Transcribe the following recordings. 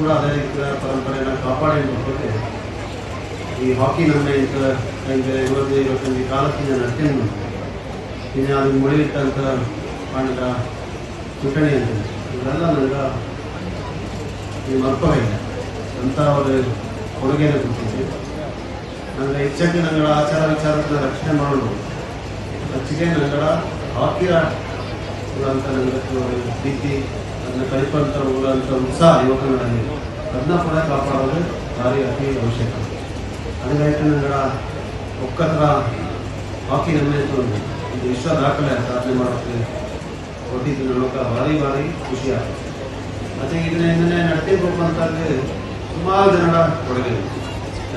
ಕಡೆ ಅದೇ ರೀತಿಯ ಪರಂಪರೆಯನ್ನು ಕಾಪಾಡಿಕೊಳ್ಳೋಕೆ ಈ ಹಾಕಿ ನಮ್ಮ ಈಗ ಇವತ್ತು ಇವತ್ತೊಂದು ಕಾಲಕ್ಕಿಂತ ನಡ್ಕೊಂಡು ಇನ್ನು ಅದು ಮುಳಿಯಿಟ್ಟಂಥ ಕಾಣದ ಚುಟಣಿ ಅಂತ ಇವರೆಲ್ಲ ನನಗೆ ಈ ಮರ್ಪವಿಲ್ಲ ಅಂತ ಅವರು ಕೊಡುಗೆಯನ್ನು ಕೊಟ್ಟಿದ್ದೆ. ನನಗೆ ಹೆಚ್ಚಾಗಿ ನಂಗಳ ಆಚಾರ ವಿಚಾರದ ರಕ್ಷಣೆ ಮಾಡಲು ಹೆಚ್ಚಿಗೆ ನಂಗಳ ಹಾಕಿರ ಅಂತ ನನಗೆ ಪ್ರೀತಿ ಅದನ್ನ ಕಲಿಪಂತ ಉಳ್ಳಂಥ ಉತ್ಸಾಹ ಯುವಕರಲ್ಲಿ ಅದನ್ನ ಕೂಡ ಕಾಪಾಡೋದು ಭಾರಿ ಅತಿ ಅವಶ್ಯಕ. ಹಂಗಾಯ್ತು ನಂಗಳ ಒಕ್ಕತ್ರ ಹಾಕಿ ನಮ್ಮ ಒಂದು ವಿಶ್ವ ದಾಖಲೆ ಸಾಧನೆ ಮಾಡುತ್ತೆ ಕೊಟ್ಟಿದ್ದು ನೋಡೋಕೆ ಭಾರಿ ಭಾರಿ ಖುಷಿ ಆಗುತ್ತೆ ಮತ್ತೆ ಇದನ್ನ ಇದನ್ನೇ ನಡ್ತಿರ್ಬೇಕು ಅಂತಂದ್ರೆ ಸುಮಾರು ಜನರ ಕೊಡುಗೆ.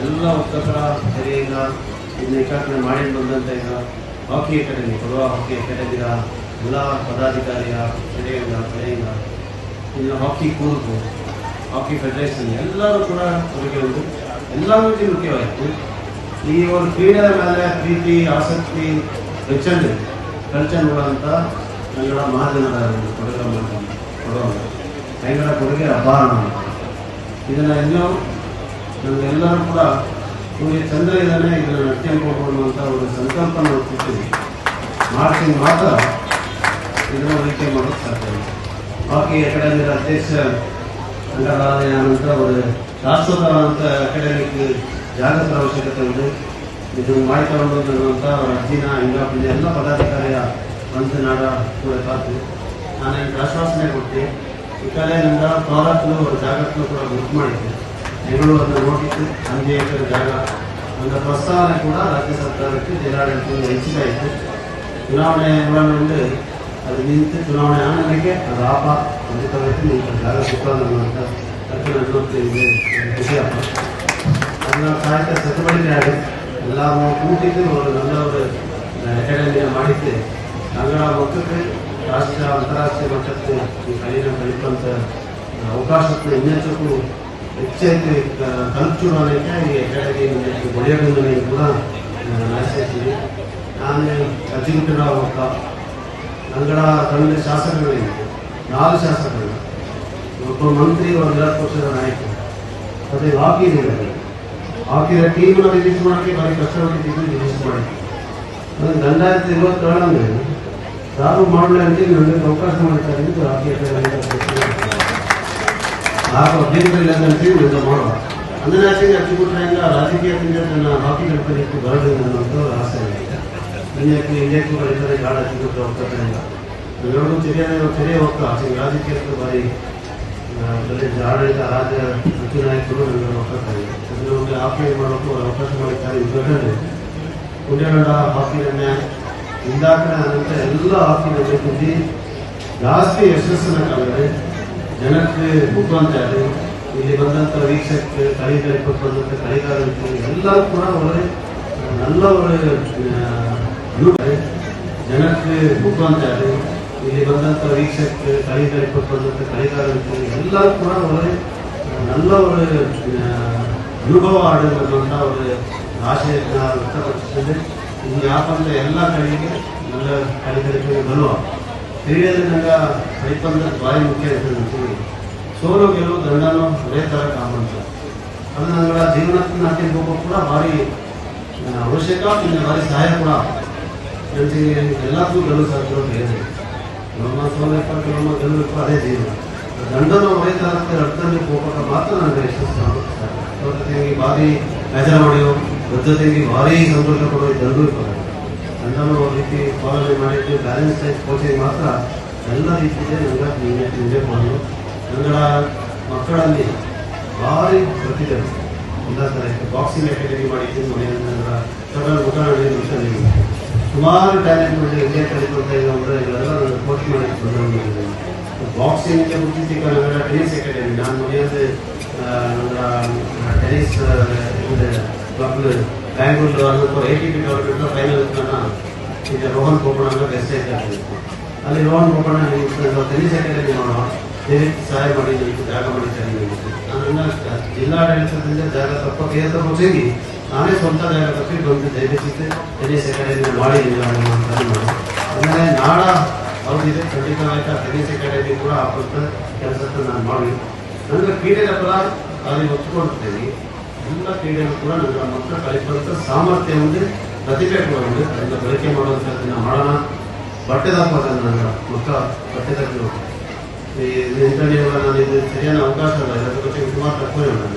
ಎಲ್ಲ ಒಕ್ಕತ್ರ ತೆರೆಯಿಂದ ಇದನ್ನ ಏಕಾಗ್ರತೆ ಮಾಡಿ ಬಂದಂತ ಈಗ ಹಾಕಿ ಅಕಾಡೆಮಿ, ಕೊಡುವ ಹಾಕಿ ಅಕಾಡೆಮಿಯ ಎಲ್ಲ ಪದಾಧಿಕಾರಿಯ ಕಡೆಯಿಂದ ಕಡೆಯಿಂದ ಇನ್ನು ಹಾಕಿ ಕೂರ್ಬೋದು ಹಾಕಿ ಫೆಡರೇಷನ್ ಎಲ್ಲರೂ ಕೂಡ ಕೊಡುಗೆ ಒಂದು, ಎಲ್ಲರೂ ಮುಖ್ಯವಾಯಿತು. ಈ ಒಂದು ಕ್ರೀಡೆ ಮೇಲೆ ಪ್ರೀತಿ, ಆಸಕ್ತಿ ಹೆಚ್ಚಂದು ಕಲ್ಚರ್ ನೋಡುವಂಥ ಕನ್ನಡ ಮಹಾಜನರ ಕೊಡುಗೆ ಕೊಡೋಣ ಕನ್ನಡ ಕೊಡುಗೆ ಅಪಾರ ಇನ್ನೂ ನಮ್ಮ ನಮಗೆಲ್ಲರೂ ಕೂಡ ಸೂರ್ಯ ಚಂದ್ರ ಇದ್ದಾನೆ, ಇದನ್ನು ನಡ್ಕೊಂಡು ಹೋಗೋಣ ಅಂತ ಒಂದು ಸಂಕಲ್ಪ ನಾವು ಕೊಡ್ತೀವಿ ಮಾಡ್ತೀನಿ ಮಾತ್ರ ಇದನ್ನ ಉಳಿಕೆ ஹாக்கி ಅಕಾಡೆಮಿಯ ಅಧ್ಯಕ್ಷ ಅಂಗರಾಧನೆ ನಂತರ ಅವರು ಶಾಶ್ವತವಾದಂಥ ಅಕಾಡೆಮಿಕ್ ಜಾಗೃತರ ಅವಶ್ಯಕತೆ ಉಂಟು ಇದು ಮಾಡಿಕೊಂಡು ಅನ್ನುವಂಥ ಅವರ ಅಜ್ಜಿನ ಹಿಂಗಾಪಿನ ಎಲ್ಲ ಪದಾಧಿಕಾರಿಯ ಮಂತ್ರಿನಾಡ ಕೂಡ ಕಾತು ನಾನು ಇದಕ್ಕೆ ಆಶ್ವಾಸನೆ ಕೊಟ್ಟು ಈ ಕಡೆಯಿಂದ ತಾಲೂಕು ಅವರ ಜಾಗಕ್ಕೂ ಕೂಡ ಬುಕ್ ಮಾಡಿದ್ದೆ. ಬೆಂಗಳೂರನ್ನು ನೋಡಿತ್ತು ಹಂಗೆ ಎಕರೆ ಜಾಗ. ಒಂದು ಪ್ರಸ್ತಾವನೆ ಕೂಡ ರಾಜ್ಯ ಸರ್ಕಾರಕ್ಕೆ, ಜಿಲ್ಲಾಡಳಿತದಿಂದ ಹೆಚ್ಚಿಗಾಯಿತು ಚುನಾವಣೆ ಒಳಗೊಂಡು ಅಲ್ಲಿ ನಿಂತು ಚುನಾವಣೆ ಆನಂದಕ್ಕೆ ಅದು ಆಪ. ಖಂಡಿತವಾಗಿ ನಿಂತ ಜಾಗ ಸುತ್ತಾದಂತ ಕಲ್ಪನೆ ಇದೆ. ವಿಜಯಪ್ಪ ಅದನ್ನ ಸಾಹಿತ್ಯ ಚಟುವಟಿಕೆ ಆಗಿ ಎಲ್ಲ ಕೂಟಿದ್ದು ಅವರು ನನ್ನವರು ಅಕಾಡೆಮಿಯ ಮಾಡಿದ್ದೆ. ಕನ್ನಡ ಮಕ್ಕಳಿಗೆ ರಾಷ್ಟ್ರ, ಅಂತಾರಾಷ್ಟ್ರೀಯ ಮಟ್ಟಕ್ಕೆ ಈ ಕಲೀನ ಕಲಿತಂತ ಅವಕಾಶಕ್ಕೆ ಇನ್ನೆಚ್ಚಕ್ಕೂ ಹೆಚ್ಚಾಗಿ ಕಲ್ಚುಡೋದಕ್ಕೆ ಈ ಅಕಾಡೆಮಿ ಒಡೆಯೋದನ್ನು ಕೂಡ ನಾಶಿಸ್ತೀನಿ ನಾನು ಅಜಿಂಕ್ಯರಾವ್ ನಂತರ ತಂದೆ ಶಾಸಕರಿಲ್ಲ ನಾಲ್ಕು ಶಾಸಕರು. ಒಬ್ಬ ಮಂತ್ರಿ ಒಂದು ಎರಡು ಪಕ್ಷದ ನಾಯಕ ಮತ್ತೆ ಮತ್ತು ಹಾಕಿದ್ದಾರೆ ಹಾಕಿದ ಟೀಮ್ನ ರಿಲೀಸ್ ಮಾಡೋಕ್ಕೆ ಭಾರಿ ಕಷ್ಟವಾಗಿ ಟೀಮ್ ರಿಲೀಸ್ ಮಾಡಿ ಅದನ್ನು ದಂಡಾಯತ ಇರುವ ಕಾರಣ ಯಾರು ಮಾಡಲಿ ಅಂತ ನನಗೆ ಅವಕಾಶ ಮಾಡ್ತಾರೆ ಅಂತ ಹಾಕಿ ಯಾರು ಅಭ್ಯಂತರ ಇಲ್ಲ ಅಂತೇಳಿ ನಿಂದ ಮಾಡುವ. ಅಂತಾರಾಷ್ಟ್ರೀಯ ಅಚ್ಚುಕಟ್ಟಾಯಿಂದ ರಾಜಕೀಯ ಪಿಂಜರನ್ನು ಹಾಕಿ ಕಟ್ಟಿ ಬರಲಿಲ್ಲ ಅನ್ನೋಂಥ ಆಸೆ ಆಗಿದೆ ಇಂಡಿಯಾಕ್ಕೆ ಇಂಡಿಯಾಕ್ಕೂ ಬರೀತಾರೆ ಗಾಢ ಅಚ್ಚಿಬಿಟ್ರೆ ಹೋಗ್ತಾರೆ ಎರಡು ತೆರೆಯ ತೆರೆಯ ಹೋಗ್ತಾ ಆಚೆಗೆ ರಾಜಕೀಯಕ್ಕೆ ಬಾರಿ ಅದರಲ್ಲಿ ಆಡಳಿತ ರಾಜ್ಯ ಮುಖ್ಯ ನಾಯಕರು ನನಗೆ ಹೋಗ್ತಾರೆ ಅದನ್ನು ಹಾಕಿ ಮಾಡೋಕ್ಕೂ ಅವಕಾಶ ಮಾಡಿದ್ದಾರೆ ಇದ್ದರೆ ಕುಂಡೇಗೌಡ ಹಾಕಿ ಎಣ್ಣೆ ಇಂದಾಕಡೆ ಆದಂಥ ಎಲ್ಲ ಹಾಕಿ ಎಣ್ಣೆ ಕುಂದಿ ಜಾಸ್ತಿ ಯಶಸ್ಸನ್ನ ಕಾಲಿದೆ ಜನಕ್ಕೆ ಮುಖವಂತ ಇದೆ ಇಲ್ಲಿ ಬಂದಂಥ ವೀಕ್ಷಕರು ಕಲಿಗಾರಿಕೆ ಬಂದಂಥ ಕಲಿಗಾರರು ಎಲ್ಲರೂ ಕೂಡ ಒಳ್ಳೆ நல்ல ஒரு யூ- ಜನಕ್ಕೆ ಮುಖವಂತ ಇದೆ ಇಲ್ಲಿ ಬಂದಂಥ ವೀಕ್ಷಕರು ಕಲಿಗಾರಿಕೆ ಬಂದಂಥ ಕಲಿಗಾರರು ಎಲ್ಲರೂ ಕೂಡ ಒಳ್ಳೆ நல்ல ஒரு ಅನುಭವ ಆಡೋದಂತ ஒரு ಆಶೆಯನ್ನ ವ್ಯಕ್ತಪಡಿಸಿದೆ ಈ ಯಾಕಂದ್ರೆ ಎಲ್ಲ ಕಡೆಗೆ நல்ல ಕಲಿಗಾರಿಕೆ ಬರುವ ಕ್ರೀಡೆಯಲ್ಲಿ ನಂಗೆ ಕೈಪಂದ ಭಾರಿ ಮುಖ್ಯ ಇರ್ತದೆ ಸೋಲು ಗೆಲುವು ದಂಡನು ಒರೇ ಥರ ಕಾಮಂತ ಅದು ನಂಗಳ ಜೀವನಕ್ಕೆ ನಾಟಿ ಹೋಗೋ ಕೂಡ ಭಾರಿ ಆ, ಅವಶ್ಯಕ ಇನ್ನು ಭಾರಿ ಸಹಾಯ ಕೂಡ ನನಗೆ ಎಲ್ಲಕ್ಕೂ ಗೆಲುವು ಸಾಧ್ಯ ಬೇರೆ ನಮ್ಮ ಸೋಲಪ್ಪ ನಮ್ಮ ಗಂಡಪ್ಪ ಅದೇ ಜೀವನ. ಗಂಡನ ಥರಕ್ಕೆ ರಕ್ತದಲ್ಲಿ ಹೋಗೋಕೆ ಮಾತ್ರ ನನಗೆ ಯಶಸ್ಸು ಜೊತೆಗೆ ಭಾರಿ ಬೇಜಾರು ಮಾಡಿಯೋ, ಜೊತೆಗೆ ಭಾರಿ ಸಂತೋಷ ಕೊಡೋ ಇರ್ತಾರೆ. ದಂಡನ ಒಂದು ರೀತಿ ಪಾಲನೆ ಮಾಡಿದ್ದು ಬ್ಯಾಲೆನ್ಸ್ ಟೈಪ್ ಕೋಚಿಂಗ್ ಮಾತ್ರ ಎಲ್ಲ ರೀತಿಯಲ್ಲಿ ನಂಗೆ ನಿನ್ನೆ ನಿಮಗೆ ಮಾಡಲು ನಂಗಳ ಮಕ್ಕಳಲ್ಲಿ ಭಾರಿ ಪ್ರತಿಭೆ ಎಲ್ಲ ಥರ ಬಾಕ್ಸಿಂಗ್ ಅಕಾಡೆಮಿ ಮಾಡಿದ್ದು ಮನೆಯಲ್ಲಿ ನಂತರ ಟೋಟಲ್ ಉದಾಹರಣೆ ವಿಷಯದಲ್ಲಿ ಸುಮಾರು ಟ್ಯಾಲೆಂಟ್ ಮಾಡಿ ಇಂಡಿಯಾ ಕಲಿಕೊಳ್ತ ಇಲ್ಲ ಅಂದರೆ ಇವರೆಲ್ಲ ನಾನು ಕೋಚ್ ಮಾಡಿ ಬಂದಿದ್ದೇನೆ ಬಾಕ್ಸಿಂಗ್ಗೆ ಮುಗಿಸಿ ನಂತರ ಟೆನಿಸ್ ಅಕಾಡೆಮಿ ನಾನು ಮನೆಯಲ್ಲಿ ನಂತರ ಟೆನಿಸ್ ಇದೆ ಮಕ್ಕಳು ಬ್ಯಾಂಗ್ಳೂರು ಅನ್ನೋದು ಏಟಿ ಪಿ ಡೆವಲಪ್ಮೆಂಟ್ ಫೈನಲ್ ಈಗ ರೋಹನ್ ಗೋಪಣ್ಣ ಬೆಸ್ಟ್ ಆಯ್ತು ಅಲ್ಲಿ ರೋಹನ್ ಗೋಪಣ್ಣ ಟೆನಿಸ್ ಅಕಾಡೆಮಿ ಮಾಡುವ ಈ ರೀತಿ ಸಹಾಯ ಮಾಡಿ ನನಗೆ ಜಾಗ ಮಾಡಿದ್ದಾರೆ ನನಗೆ ನನ್ನ ಜಿಲ್ಲಾಡಳಿತದಿಂದ ಜಾಗ ತಪ್ಪಕ್ಕೆ ಮುಂಚೆಗೆ ನಾನೇ ಸ್ವಂತ ಕಟ್ಟಿ ಬಂದು ದಯವಿಸಿದ್ದೆ ಟೆನ್ನಿಸ್ ಅಕಾಡೆಮಿನ ಮಾಡಿ ಆಮೇಲೆ ನಾಡ ಹೌದಿದೆ ಖಂಡಿತವಾಗಿ ಆ ಟೆನ್ನಿಸ್ ಅಕಾಡೆಮಿ ಕೂಡ ಆ ಕೆಲಸಕ್ಕೆ ನಾನು ಮಾಡಿ ನನಗೆ ಕ್ರೀಡೆಯ ಪರ ಅಲ್ಲಿ ಒಪ್ಪಿಕೊಂಡಿದ್ದೇನೆ ಎಲ್ಲ ಕ್ರೀಡೆಗಳು ಕೂಡ ನನ್ನ ಮಕ್ಕಳ ಕಲಿಸುವಂಥ ಸಾಮರ್ಥ್ಯ ಒಂದು ಪ್ರತಿಭೆ ಕೂಡ ಒಂದು ಅದನ್ನು ಬಳಕೆ ಮಾಡುವಂಥದ್ದನ್ನು ಮಾಡೋಣ. ಬಟ್ಟೆದಾಕೋದ ನನ್ನ ಮಕ್ಕಳ ಬಟ್ಟೆದಾಗ ಈ ನೀವು ನಾನು ಇದು ಸರಿಯಾದ ಅವಕಾಶ ಇಲ್ಲ ಅದರ ಬಗ್ಗೆ ತುಂಬ ತಪ್ಪು ನಾನು.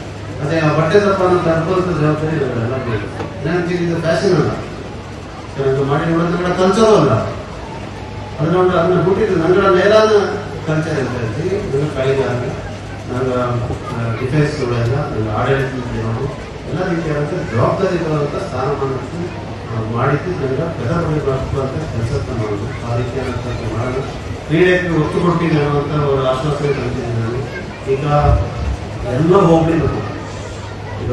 ಅದೇ, ಆ ಬಟ್ಟೆ ತಪ್ಪನ್ನು ತಡ್ಕೊಳ್ಳುವಂಥ ಜವಾಬ್ದಾರಿ ಇರೋದಲ್ಲ ಬೇರೆ ನನಗೆ ಇದು ಫ್ಯಾಷನ್ ಅಲ್ಲ. ನನಗೆ ಮಾಡಿ ನೋಡೋದ್ರ ಕಲ್ಚರು ಅಲ್ಲ. ಅದನ್ನ ಅದನ್ನ ಹುಟ್ಟಿದ್ದು ನನ್ನ ನೇರಾನ ಕಲ್ಚರ್ ಅಂತ ಆಗಲಿ ನನ್ನ ಕೈಗಾರ ನನ್ನ ಡಿಫೆನ್ಸ್ಗಳೆಲ್ಲ ನನ್ನ ಆಡಳಿತದವರು ಎಲ್ಲ ರೀತಿಯಾದಂಥ ಜವಾಬ್ದಾರಿ ಬರುವಂಥ ಸ್ಥಾನಮಾನಕ್ಕೆ ಮಾಡಿದ್ದು ನನಗೆ ಪ್ರಧಾನಿ ಬರ್ತಕ್ಕಂಥ ಕೆಲಸಕ್ಕೆ ಮಾಡೋದು ಆ ರೀತಿಯಾದಂಥ ಮಾಡೋದು. ಕ್ರೀಡೆಗೆ ಒತ್ತು ಕೊಟ್ಟಿದ್ದೇನೆ ಅವರ ಆಶ್ವಾಸನೆ ಕಲಿತಿದ್ದೀನಿ ನಾನು. ಈಗ ಎಲ್ಲ ಹೋಗಲಿ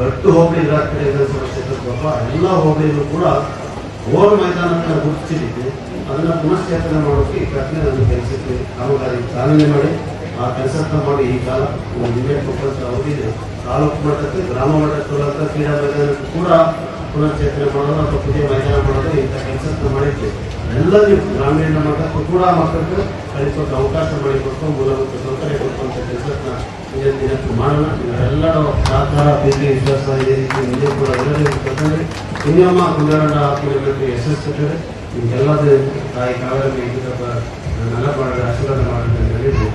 ಒಟ್ಟು ಹೋಬಳಿ ಕಡೆ ವಿಧಾನಸಭಾ ಎಲ್ಲ ಹೋಬಳಿಗಳು ಕೂಡ ಓರ್ ಮೈದಾನವನ್ನು ಗುರುತಿಸಿದ್ದೆ. ಅದನ್ನ ಪುನಶ್ಚೇತನ ಮಾಡೋಕೆ ಈ ಕಟ್ಟಲೆ ನನ್ನ ಕೆಲಸಕ್ಕೆ ಕಾಮಗಾರಿ ಚಾಲನೆ ಮಾಡಿ, ಆ ಕೆಲಸಕ್ಕೆ ಮಾಡಿ ಈ ಕಾಲ ನಿಮಗೆ ಕೊಟ್ಟಂತ ಅವರಿಗೆ ತಾಲೂಕು ಮಟ್ಟಕ್ಕೆ, ಗ್ರಾಮ ಮಟ್ಟಕ್ಕೆ ಕ್ರೀಡಾ ಮೈದಾನಕ್ಕೂ ಕೂಡ ಪುನಶ್ಚೇತನೆ ಮಾಡೋದು ಅಥವಾ ಪೂಜೆ ಮೈದಾನ ಮಾಡೋದು ಇಂಥ ಕೆಲಸಕ್ಕೆ ಮಾಡಿದ್ದೆ. ಎಲ್ಲರಿಗೂ ಗ್ರಾಮೀಣ ಮಟ್ಟಕ್ಕೂ ಕೂಡ ಮಕ್ಕಳಿಗೆ ಕಲಿಸೋಕೆ ಅವಕಾಶ ಮಾಡಿಕೊಟ್ಟು ಮೂಲಭೂತ ಸೌಕರ್ಯ ಕೊಡುವಂಥ ಕೆಲಸಕ್ಕೆ ದಿನ ದಿನಕ್ಕೆ ಮಾಡೋಣ ಎಲ್ಲರ ಸಹಕಾರ ಪ್ರೀತಿ ವಿಶ್ವಾಸ ಇದೇ. ರೀತಿ ಮುಂದೆ ಕೂಡ ಎಲ್ಲರಿಗೂ ಕೊಟ್ಟರೆ ಪುಣ್ಯಮ್ಮ ಕುಂದರಣ್ಣ ಹಾಕಿಕೊಳ್ಳಬೇಕು ಯಶಸ್ಸುತ್ತದೆ ತಾಯಿ ಕಾಲದಲ್ಲಿ ಇದ್ದಪ್ಪ ನೆಲ ಮಾಡಿ ಆಶೀರ್ವಾದ ಮಾಡಿದ ಅಂತ ಹೇಳಿದ್ದು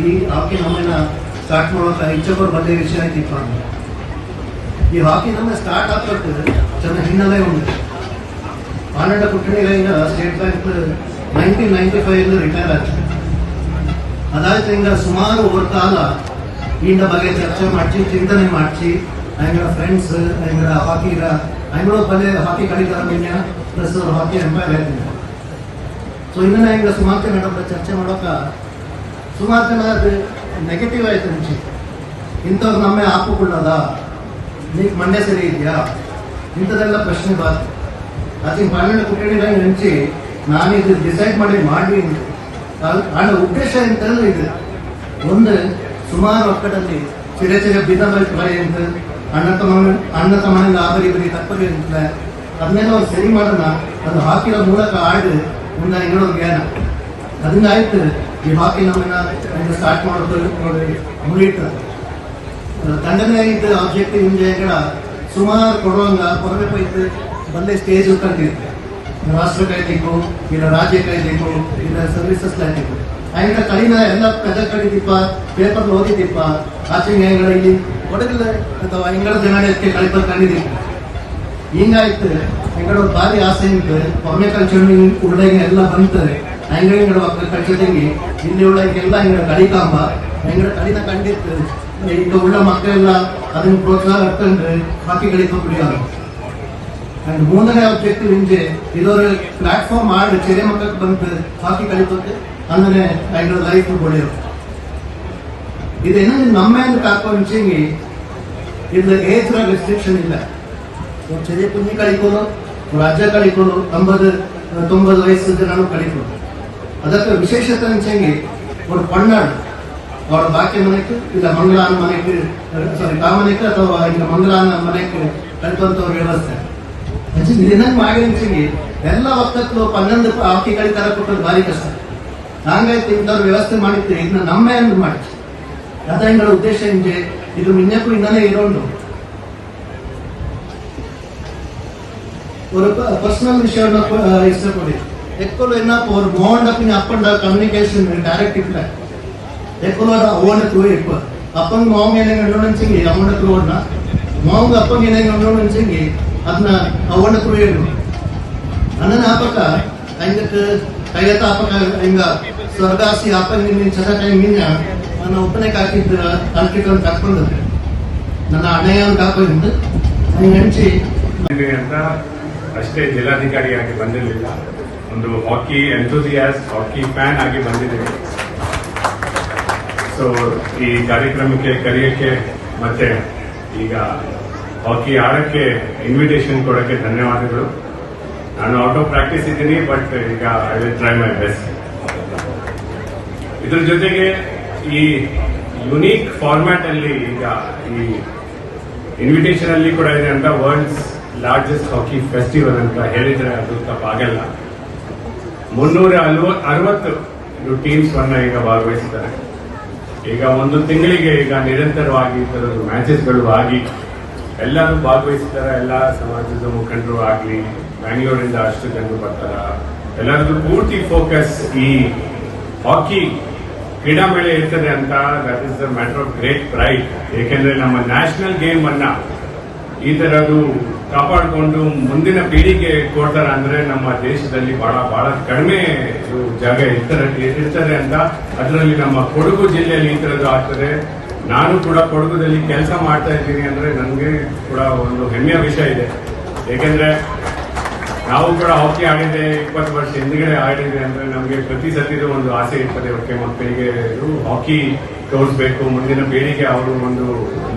ಈ ಹಾಕಿ ನಮ್ಮನ್ನ ಸ್ಟಾರ್ಟ್ ಮಾಡುವಂತ ಇಚ್ಛೆಪರು ಬಂದೇ ವಿಷಯ ಆಯ್ತಿಪ್ಪ ಈ ಹಾಕಿ ನಮ್ಮ ಸ್ಟಾರ್ಟ್ ಆಗ್ತದೆ ಚೆನ್ನ ಹಿನ್ನೆಲೆ ಉಂಟು. ಆನಂದ ಕುಟ್ಟಣಿಗಳಿಂದ State Bank nineteen ninety five retire ಆಯ್ತು. ಅದಾಯ್ತು ಸುಮಾರು ಒಂದು ಕಾಲ ಇಂದ ಬಗ್ಗೆ ಚರ್ಚೆ ಮಾಡ್ಸಿ, ಚಿಂತನೆ ಮಾಡ್ಸಿ ಹಂಗ ಫ್ರೆಂಡ್ಸ್ ಹಂಗ ಹಾಕಿರ ಹಂಗಳು ಬಲೆ ಹಾಕಿ ಕಲಿತಾರ ಮಿನ್ಯ ಪ್ಲಸ್ ಹಾಕಿ ಎಂಪೈರ್ ಆಯ್ತೀನಿ ಸೊ ಇನ್ನೂ ಹಿಂಗೆ ಸುಮಾರು ಜನ ಚರ್ಚೆ ಮಾಡೋಕ ಸುಮಾರು ಜನ ಅದು ನೆಗೆಟಿವ್ ಆಯ್ತು ಮುಂಚೆ ಇಂಥವ್ರು ನಮ್ಮೆ ಹಾಕಿಕೊಳ್ಳೋದ? ನೀಕ್ ಮಂಡ್ಯ ಸರಿ ಇದೆಯಾ ಇಂಥದ್ದೆಲ್ಲ ಪ್ರಶ್ನೆ ಬಾರ್ದು ಅದಕ್ಕೆ ಪನ್ನೆರಡು ಕುಟುಂಬ ಮುಂಚೆ ನಾನು ಇದು ಡಿಸೈಡ್ ಮಾಡಿ ಮಾಡಿ ಆಡ ಉದ್ದೇಶ ಎಂತ ಇದೆ. ಒಂದು, ಸುಮಾರು ಒಕ್ಕಡಲ್ಲಿ ಚಿರ ಚಿರೆ ಬಿದ ಬಳಿ ಅಂತ ಅಣ್ಣ ತಮ್ಮ ಅಣ್ಣ ತಮ್ಮನಿಂದ ಆಬರಿ ಬರಿ ತಪ್ಪರಿ ಅಂತ ಅದನ್ನೆಲ್ಲ ಅವ್ರು ಸರಿ ಮಾಡೋಣ, ಅದು ಹಾಕಿರೋ ಮೂಲಕ ಆಡು ಮುಂದೆ ಇನ್ನೊಂದು ಜ್ಞಾನ. ಅದನ್ನಾಯ್ತು, ಈ ಹಾಕಿ ನಮ್ಮನ್ನ ಸ್ಟಾರ್ಟ್ ಮಾಡೋದು ಮುಗಿಟ್ಟು ತಂಡನೇ ಇದ್ದ ಆಬ್ಜೆಕ್ಟಿವ್ ಇಂಜಿನಿಯರ್ಗಳ ಸುಮಾರು ಕೊಡುವಂಗ ಕೊರಬೇಕು ಬಂದೇ ಸ್ಟೇಜ್ ಉಟ್ಕೊಂಡಿರ್ತಾರೆ ರಾಷ್ಟ್ರ ಕಾಯ್ಬೇಕು ಇಲ್ಲ ರಾಜ್ಯ ಕಾಯ್ಬೇಕು ಇಲ್ಲ ಸರ್ವಿಸಸ್ ಕಾಯ್ಬೇಕು ಆಯ್ತ ಕಲಿನ ಎಲ್ಲ ಕದ ಕಲಿತಿಪ್ಪ ಪೇಪರ್ ಓದಿತಿಪ್ಪ ಆಚೆ ನ್ಯಾಯಗಳ ಇಲ್ಲಿ ಒಡಗಿಲ್ಲ ಅಥವಾ ಹಿಂಗಳ ಜನಾಡಕ್ಕೆ ಕಳಿಪರ್ ಕಂಡಿದ್ದೀವಿ ಹಿಂಗಾಯ್ತು, ಹೆಂಗಡ ಭಾರಿ ಆಸೆ ಉಂಟು. ಒಮ್ಮೆ ಕಲ್ಚರ್ ಉಳ್ಳಗೆ ಎಲ್ಲ ಬಂತಾರೆ ಹೆಂಗ ಹಿಂಗಡ ಮಕ್ಕಳು ಕಳ್ಸಿದಂಗೆ ಇಲ್ಲಿ ಉಳ್ಳಗೆಲ್ಲ ಹಿಂಗಡ ಕಲಿಕಾಂಬ ಹೆಂಗಡ ಕಡಿತ ಕಂಡಿತ್ತು ಈಗ ಉಳ್ಳ ಮಕ್ಕಳೆಲ್ಲ ಅದನ್ನ ಪ್ರೋತ್ಸಾಹ ಹಾಕೊಂಡ್ರೆ ಬಾಕಿ ಕಲಿಕ ಕುಡಿಯೋದು. ಅಂಡ್ ಮೂರನೇ ಆಬ್ಜೆಕ್ಟಿವ್ ಹಿಂದೆ ಇರೋರು ಪ್ಲಾಟ್ಫಾರ್ಮ್ ಮಾಡಿ ಚೆರೆ ಮಕ್ಕಳಿಗೆ ಬಂದು ಹಾಕಿ ಕಲಿತಂತೆ ಅಂದ್ರೆ ಐದರ ಲೈಫ್ ಒಳ್ಳೆಯದು ಇದೇನು ನಮ್ಮ ನಮ್ಮೆಂದು ಕಾಕೋ ಚಿಂಗಿ ಇದ್ರ ಏಜ್ ರೆಸ್ಟ್ರಿಕ್ಷನ್ ಇಲ್ಲ. ಚೆರೆ ಪುಂಜಿ ಕಳಿಕೊಂಡು ರಾಜ್ಯ ಕಳಿಕೊಂಡು ತೊಂಬತ್ತು ತೊಂಬತ್ತು ವಯಸ್ಸಿದ್ದ ನಾನು ಕಳಿಕೊಂಡು ಅದಕ್ಕೆ ವಿಶೇಷತೆ ಅಂಚಂಗಿ ಅವ್ರ ಪಣ್ಣಾಡು ಅವ್ರ ಬಾಕಿ ಮನೆಗೆ, ಇಲ್ಲ ಮಂಗಳಾನ ಮನೆಗೆ ಸಾರಿ ಕಾಮನೆಗೆ ಅಥವಾ ಇಲ್ಲ ಮಂಗಳಾನ ಮನೆಗೆ ಕಲಿತಂತ ವ್ಯವಸ್ಥೆ. ಇದನ್ನ ಮಾಡಿ ಮುಚ್ಚಿ ಎಲ್ಲ ಒತ್ತಕ್ಕೂ ಪನ್ನೊಂದು ಅಕ್ಕಿಗಳಿಗೆ ತರ ಕೊಟ್ಟರು ಭಾರಿ ಕಷ್ಟ. ಹಾಂಗಾಯ್ತು ಇಂಥವ್ರು ವ್ಯವಸ್ಥೆ ಮಾಡಿದ್ರೆ ಇದನ್ನ ನಮ್ಮೇ ಅಂದ್ರೆ ಮಾಡಿ ಗದಾಯಿಗಳ ಉದ್ದೇಶ ಹಿಂಗೆ? ಇದು ನಿನ್ನೆಕ್ಕೂ ಇನ್ನೇ ಇರೋಣ್ಣು ಒಂದು ಪರ್ಸನಲ್ ವಿಷಯವನ್ನ ಇಷ್ಟಪಡಿ ಎಕ್ಕಲು ಏನಪ್ಪ ಅವ್ರು ಮೋಹಂಡಪ್ಪಿನ ಅಪ್ಪಂಡ ಕಮ್ಯುನಿಕೇಶನ್ ಡೈರೆಕ್ಟ್ ಇಲ್ಲ ಎಕ್ಕಲು ಅದ ಓಣ ತೂ ಎಕ್ಕ ಅಪ್ಪಂಗೆ ಮಾವಂಗೆ ಏನೇ ಗಂಡೋಣ ಅಂಚಂಗಿ ಅಮ್ಮನ ತೂ ಅಣ್ಣ ಮಾವಂಗೆ ಅಪ್ಪಂಗೆ ಏನೇ ಗಂಡೋಣ ಅದನ್ನ ಅವನ ತ್ರೂ ನನ್ನ ಆಪಕ ಹಂಗಕ್ಕೆ ಆಪಕ ಹಿಂಗ ಸ್ವರ್ಗಾಸಿ ಆಪಂಗ್ ನಿನ್ನ ಚದ ಟೈಮ್ ನಿನ್ನ ನನ್ನ ಒಪ್ಪನೆ ಕಾಕಿದ್ದ ಕಲ್ಕಿಕೊಂಡು ಕರ್ಕೊಂಡು ನನ್ನ ಅಣ್ಣಯ್ಯ ಅಂತ ಹಾಕೊಂಡು ಹಂಗೆ ಹಂಚಿ ಅಂತ ಅಷ್ಟೇ ಜಿಲ್ಲಾಧಿಕಾರಿಯಾಗಿ ಬಂದಿರಲಿಲ್ಲ. ಒಂದು ಹಾಕಿ ಎಂಥೂಸಿಯಾಸ್ ಹಾಕಿ ಫ್ಯಾನ್ ಆಗಿ ಬಂದಿದ್ದೀನಿ ಸೊ ಈ ಕಾರ್ಯಕ್ರಮಕ್ಕೆ, ಕರೆಯೋಕ್ಕೆ ಮತ್ತೆ ಈಗ ಹಾಕಿ ಆಡಕ್ಕೆ ಇನ್ವಿಟೇಷನ್ ಕೊಡೋಕ್ಕೆ ಧನ್ಯವಾದಗಳು. ನಾನು ಔಟ್ ಆಫ್ ಪ್ರಾಕ್ಟೀಸ್ ಇದ್ದೀನಿ ಬಟ್ ಈಗ I will try my best ಇದ್ರ ಜೊತೆಗೆ ಈ ಯುನೀಕ್ ಫಾರ್ಮ್ಯಾಟ್ ಅಲ್ಲಿ ಈಗ ಈ ಇನ್ವಿಟೇಷನ್ ಅಲ್ಲಿ ಕೂಡ ಇದೆ ಅಂತ ವರ್ಲ್ಡ್ಸ್ ಲಾರ್ಜೆಸ್ಟ್ ಹಾಕಿ ಫೆಸ್ಟಿವಲ್ ಅಂತ ಹೇಳಿದ್ರೆ ಅದು ತಪ್ಪಾಗಲ್ಲ ಮುನ್ನೂರ ಅರವತ್ತು ಟೀಮ್ಸ್ ಅನ್ನ ಈಗ ಭಾಗವಹಿಸಿದ್ದಾರೆ. ಈಗ ಒಂದು ತಿಂಗಳಿಗೆ ಈಗ ನಿರಂತರವಾಗಿ ಮ್ಯಾಚಸ್ಗಳು ಆಗಿ ಎಲ್ಲರೂ ಭಾಗವಹಿಸ್ತಾರ ಎಲ್ಲ ಸಮಾಜದ ಮುಖಂಡರು ಆಗಲಿ, ಬ್ಯಾಂಗ್ಳೂರಿಂದ ಅಷ್ಟು ಜನರು ಬರ್ತಾರ? ಎಲ್ಲರದ್ದು ಪೂರ್ತಿ ಫೋಕಸ್ ಈ ಹಾಕಿ ಕ್ರೀಡಾ ಮೇಳೆ ಇರ್ತದೆ ಅಂತ that is the matter of great pride ಏಕೆಂದ್ರೆ ನಮ್ಮ ನ್ಯಾಷನಲ್ ಗೇಮ್ ಅನ್ನ ಈ ತರದ್ದು ಕಾಪಾಡಿಕೊಂಡು ಮುಂದಿನ ಪೀಳಿಗೆ ಕೊಡ್ತಾರ ಅಂದ್ರೆ ನಮ್ಮ ದೇಶದಲ್ಲಿ ಬಹಳ ಬಹಳ ಕಡಿಮೆ ಜಾಗ ಇರ್ತಾರೆ, ಇರ್ತದೆ ಅಂತ. ಅದರಲ್ಲಿ ನಮ್ಮ ಕೊಡಗು ಜಿಲ್ಲೆಯಲ್ಲಿ ಈ ತರದ್ದು ಆಗ್ತದೆ. ನಾನು ಕೂಡ ಕೊಡಗುದಲ್ಲಿ ಕೆಲಸ ಮಾಡ್ತಾ ಇದ್ದೀನಿ ಅಂದ್ರೆ ನನಗೆ ಕೂಡ ಒಂದು ಹೆಮ್ಮೆಯ ವಿಷಯ ಇದೆ. ಏಕೆಂದ್ರೆ ನಾವು ಕೂಡ ಹಾಕಿ ಆಡಿದ್ದೆ, ಇಪ್ಪತ್ತು ವರ್ಷ ಹಿಂದ್ಗಡೆ ಆಡಿದೆ ಅಂದ್ರೆ ನಮಗೆ ಪ್ರತಿ ಸತಿದು ಒಂದು ಆಸೆ ಇರ್ತದೆ. ಓಕೆ, ಮಕ್ಕಳಿಗೆ ಹಾಕಿ ತೋರಿಸ್ಬೇಕು, ಮುಂದಿನ ಪೀಳಿಗೆ ಅವರು ಒಂದು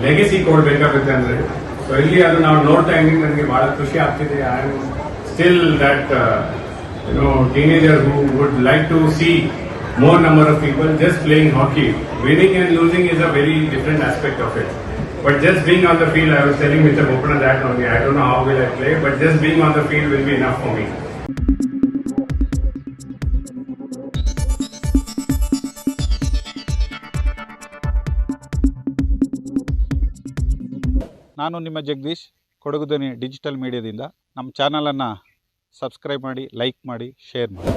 ಲೆಗೆಸಿ ಕೊಡ್ಬೇಕಾಗುತ್ತೆ ಅಂದ್ರೆ. ಸೊ ಇಲ್ಲಿ ಅದು ನಾವು ನೋಡ್ತಾ ಇದ್ದೀನಿ, ನನಗೆ ಬಹಳ ಖುಷಿ ಆಗ್ತಿದೆ. I am still that you know teenager who would like to see more number of people just playing hockey. Winning and losing is a very different aspect of it. But just being on the field, I was telling Mr. Bopana that only. I don't know how will I play, but just being on the field will be enough for me. ನಾನು ನಿಮ್ಮ ಜಗದೀಶ್ ಕೊಡಗು ಧ್ವನಿ digital ಮೀಡಿಯಾದಿಂದ ನಮ್ಮ ಚಾನಲನ್ನು subscribe ಮಾಡಿ like ಮಾಡಿ share ಮಾಡಿ